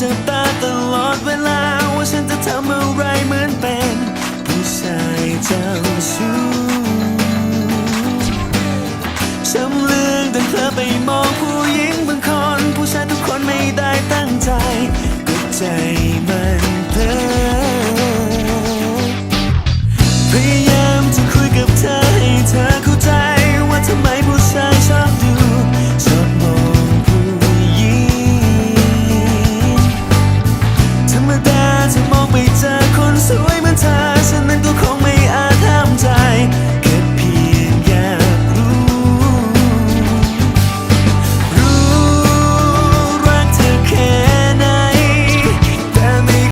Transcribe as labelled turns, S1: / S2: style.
S1: จับตาตลอดเวลา ว่าฉันจะทำอะไรเหมือนเป็นผู้ชายเจ้าชู้ชำเลืองแต่เธอไปมองผู้หญิงบางคน ผู้ชายทุกคนไม่ได้ตั้งใจก็ใจมันเธอพยายามจะคุยกับเธอ จะมองไปเจอคนสวย